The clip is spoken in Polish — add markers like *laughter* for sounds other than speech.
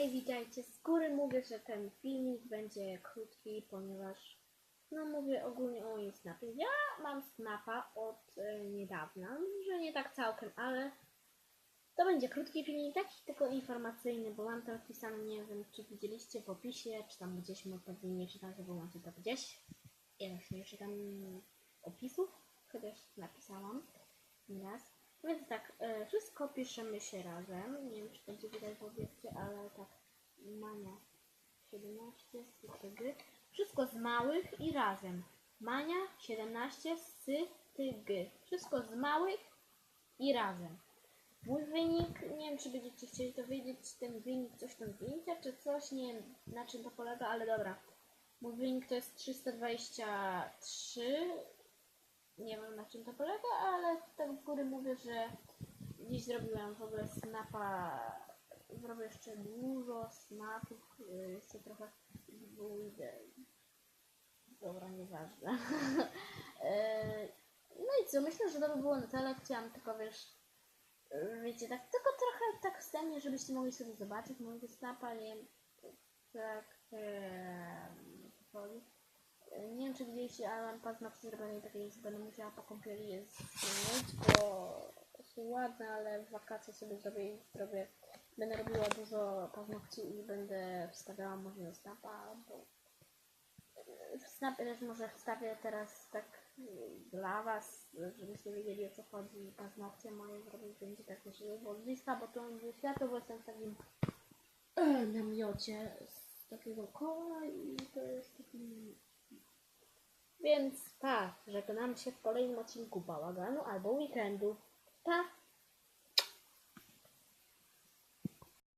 Hej, witajcie. Z góry mówię, że ten filmik będzie krótki, ponieważ no mówię ogólnie o moim snapie. Ja mam snapa od e, niedawna, że nie tak całkiem, ale to będzie krótki filmik, taki tylko informacyjny, bo mam to wpisane, nie wiem czy widzieliście w opisie, czy tam gdzieś, może pewnie nie czytacie, bo macie to gdzieś. Ja już nie czytam opisów, chociaż napisałam raz. Więc tak, wszystko piszemy się razem. Nie wiem, czy będzie widać w obiekcie, ale tak, Mania 17, sytygy. Wszystko z małych i razem. Mania 17, sytygy. Wszystko z małych i razem. Mój wynik, nie wiem, czy będziecie chcieli to wiedzieć, ten wynik, coś tam zdjęcia, czy coś, nie wiem, na czym to polega, ale dobra. Mój wynik to jest 323, nie wiem na czym to polega, ale tak z góry mówię, że dziś zrobiłem w ogóle snapa, zrobię jeszcze dużo snapów, y, jeszcze trochę pójdę. Dobra, nieważne. E, *laughs* no i co, myślę, że to by było na tyle, chciałam tylko wiesz, y, wiecie, tak, tylko trochę tak wstępnie, żebyście mogli sobie zobaczyć mojego snapa, nie tak, powoli. Nie wiem, czy widzieliście, ale mam paznokcie zrobione takie, że będę musiała po kąpieli je zmienić, bo ładne, ale w wakacje sobie zrobię, zrobię będę robiła dużo paznokci i będę wstawiała może na snapa, bo w snapie też może wstawię teraz tak y, dla was, żebyście wiedzieli o co chodzi. Paznokcie moje zrobić będzie tak bo bliska, bo to będzie światło, bo jestem w takim e, namiocie z takiego koła i to jest taki więc pa, żegnam się w kolejnym odcinku bałaganu albo weekendu. Ta.